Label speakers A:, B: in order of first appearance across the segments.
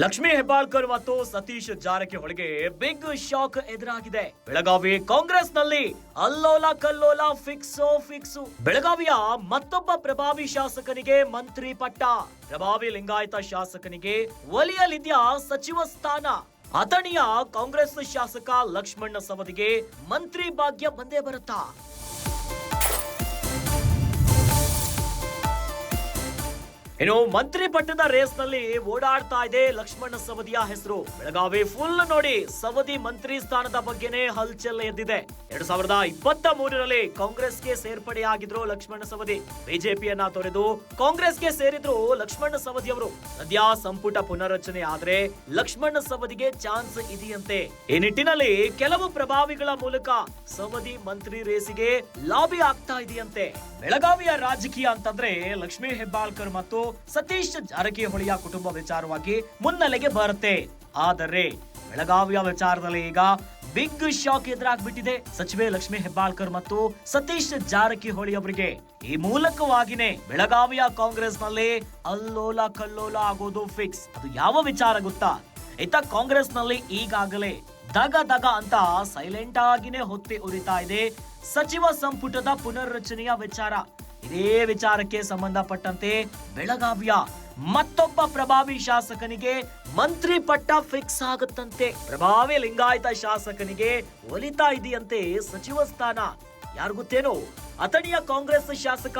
A: ಲಕ್ಷ್ಮೀ ಹೆಬ್ಬಾಳ್ಕರ್ ಮತ್ತು Satish ಜಾರಕಿಹೊಳಿಗೆ big shock ಎದುರಾಗಿದೆ. ಬೆಳಗಾವಿ ಕಾಂಗ್ರೆಸ್ನಲ್ಲಿ ಅಲ್ಲೋಲ ಕಲ್ಲೋಲ ಫಿಕ್ಸೋ ಫಿಕ್ಸು. ಬೆಳಗಾವಿಯ ಮತ್ತೊಬ್ಬ ಪ್ರಭಾವಿ ಶಾಸಕನಿಗೆ ಮಂತ್ರಿ ಪಟ್ಟ. ಪ್ರಭಾವಿ ಲಿಂಗಾಯತ ಶಾಸಕನಿಗೆ ಒಲಿಯಲಿದ್ಯಾ ಸಚಿವ ಸ್ಥಾನ. ಅಥಣಿಯ ಕಾಂಗ್ರೆಸ್ ಶಾಸಕ ಲಕ್ಷ್ಮಣ್ಣ ಸವದಿಗೆ ಮಂತ್ರಿ ಭಾಗ್ಯ ಬಂದೇ ಬರುತ್ತಾ? ಇನ್ನು ಮಂತ್ರಿ ಪಟ್ಟದ ರೇಸ್ನಲ್ಲಿ ಓಡಾಡ್ತಾ ಇದೆ ಲಕ್ಷ್ಮಣ ಸವದಿಯ ಹೆಸರು. ಬೆಳಗಾವಿ ಫುಲ್ ನೋಡಿ ಸವದಿ ಮಂತ್ರಿ ಸ್ಥಾನದ ಬಗ್ಗೆನೇ ಹಲ್ಚಲ್ ಎದ್ದಿದೆ. ಎರಡ್ ಸಾವಿರದ ಇಪ್ಪತ್ತ ಮೂರರಲ್ಲಿ ಕಾಂಗ್ರೆಸ್ಗೆ ಸೇರ್ಪಡೆಯಾಗಿದ್ರು ಲಕ್ಷ್ಮಣ ಸವದಿ. ಬಿಜೆಪಿಯನ್ನ ತೊರೆದು ಕಾಂಗ್ರೆಸ್ಗೆ ಸೇರಿದ್ರು ಲಕ್ಷ್ಮಣ ಸವದಿ ಅವರು. ಸದ್ಯ ಸಂಪುಟ ಪುನರಚನೆ ಆದ್ರೆ ಲಕ್ಷ್ಮಣ ಸವದಿಗೆ ಚಾನ್ಸ್ ಇದೆಯಂತೆ. ಈ ನಿಟ್ಟಿನಲ್ಲಿ ಕೆಲವು ಪ್ರಭಾವಿಗಳ ಮೂಲಕ ಸವದಿ ಮಂತ್ರಿ ರೇಸಿಗೆ ಲಾಬಿ ಆಗ್ತಾ ಇದೆಯಂತೆ. ಬೆಳಗಾವಿಯ ರಾಜಕೀಯ ಅಂತಂದ್ರೆ ಲಕ್ಷ್ಮೀ ಹೆಬ್ಬಾಳ್ಕರ್ ಮತ್ತು ಸತೀಶ್ ಜಾರಕಿಹೊಳಿಯ ಕುಟುಂಬ ವಿಚಾರವಾಗಿ ಮುನ್ನೆಲೆಗೆ ಬರುತ್ತೆ. ಆದರೆ ಬೆಳಗಾವಿಯ ವಿಚಾರದಲ್ಲಿ ಈಗ ಬಿಗ್ ಶಾಕ್ ಎದುರಾಗ್ಬಿಟ್ಟಿದೆ. ಸಚಿವೆ ಲಕ್ಷ್ಮಿ ಹೆಬ್ಬಾಳ್ಕರ್ ಮತ್ತು ಸತೀಶ್ ಜಾರಕಿಹೊಳಿ ಅವರಿಗೆ ಈ ಮೂಲಕವಾಗಿನೇ ಬೆಳಗಾವಿಯ ಕಾಂಗ್ರೆಸ್ನಲ್ಲಿ ಅಲ್ಲೋಲ ಕಲ್ಲೋಲ ಆಗೋದು ಫಿಕ್ಸ್ ಅದು ಯಾವ ವಿಚಾರ ಗೊತ್ತಾ? ಇತ್ತ ಕಾಂಗ್ರೆಸ್ನಲ್ಲಿ ಈಗಾಗಲೇ ದಗ ದಗ ಅಂತ ಸೈಲೆಂಟ್ ಆಗಿನೇ ಹೊತ್ತಿ ಉರಿತಾ ಇದೆ. ಸಚಿವ ಸಂಪುಟದ ಪುನರ್ರಚನೆಯ ವಿಚಾರ. ಇದೇ ವಿಚಾರಕ್ಕೆ ಸಂಬಂಧಪಟ್ಟಂತೆ ಬೆಳಗಾವಿಯ ಮತ್ತೊಬ್ಬ ಪ್ರಭಾವಿ ಶಾಸಕನಿಗೆ ಮಂತ್ರಿ ಪಟ್ಟ ಫಿಕ್ಸ್ ಆಗುತ್ತಂತೆ. ಪ್ರಭಾವಿ ಲಿಂಗಾಯತ ಶಾಸಕನಿಗೆ ಒಲಿತಾ ಇದೆಯಂತೆ ಸಚಿವ ಸ್ಥಾನ. ಯಾರು ಗೊತ್ತೇನೋ? ಅಥಣಿಯ ಕಾಂಗ್ರೆಸ್ ಶಾಸಕ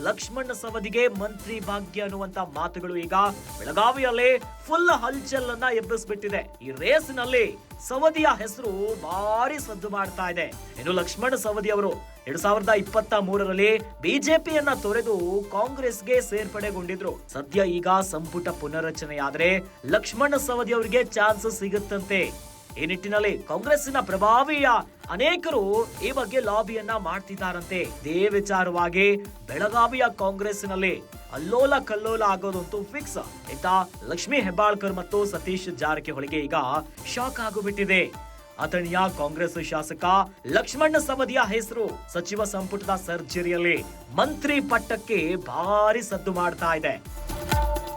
A: ಲಕ್ಷ್ಮಣ ಸವದಿಗೆ ಮಂತ್ರಿ ಭಾಗ್ಯ ಅನ್ನುವಂತ ಮಾತುಗಳು ಈಗ ಬೆಳಗಾವಿಯಲ್ಲಿ ಫುಲ್ ಹಲ್ಚಲ್ ಅನ್ನ ಎಬ್ಬಿಸ್ಬಿಟ್ಟಿದೆ. ಈ ರೇಸ್ನಲ್ಲಿ ಸವದಿಯ ಹೆಸರು ಭಾರಿ ಸದ್ದು ಮಾಡ್ತಾ ಇದೆ. ಇನ್ನು ಲಕ್ಷ್ಮಣ ಸವದಿ ಅವರು ಎರಡ್ ಸಾವಿರದ ಇಪ್ಪತ್ತ ಮೂರರಲ್ಲಿ ಬಿಜೆಪಿಯನ್ನ ತೊರೆದು ಕಾಂಗ್ರೆಸ್ಗೆ ಸೇರ್ಪಡೆಗೊಂಡಿದ್ರು. ಸದ್ಯ ಈಗ ಸಂಪುಟ ಪುನರ್ರಚನೆಯಾದ್ರೆ ಲಕ್ಷ್ಮಣ ಸವದಿ ಅವರಿಗೆ ಚಾನ್ಸ್ ಸಿಗುತ್ತಂತೆ. ಈ ನಿಟ್ಟಿನಲ್ಲಿ ಕಾಂಗ್ರೆಸ್ಸಿನ ಪ್ರಭಾವಿಯ ಅನೇಕರು ಈ ಬಗ್ಗೆ ಲಾಬಿಯನ್ನ ಮಾಡ್ತಿದ್ದಾರಂತೆ. ಇದೇ ವಿಚಾರವಾಗಿ ಬೆಳಗಾವಿಯ ಕಾಂಗ್ರೆಸ್ಸಿನಲ್ಲಿ ಅಲ್ಲೋಲ ಕಲ್ಲೋಲ ಆಗೋದಂತೂ ಫಿಕ್ಸ್ ಇತ್ತ ಲಕ್ಷ್ಮೀ ಹೆಬ್ಬಾಳ್ಕರ್ ಮತ್ತು ಸತೀಶ್ ಜಾರಕಿಹೊಳಿಗೆ ಈಗ ಶಾಕ್ ಆಗಿಬಿಟ್ಟಿದೆ. ಅಥಣಿಯ ಕಾಂಗ್ರೆಸ್ ಶಾಸಕ ಲಕ್ಷ್ಮಣ ಸವದಿಯ ಹೆಸರು ಸಚಿವ ಸಂಪುಟದ ಸರ್ಜರಿಯಲ್ಲಿ ಮಂತ್ರಿ ಪಟ್ಟಕ್ಕೆ ಭಾರಿ ಸದ್ದು ಮಾಡ್ತಾ ಇದೆ.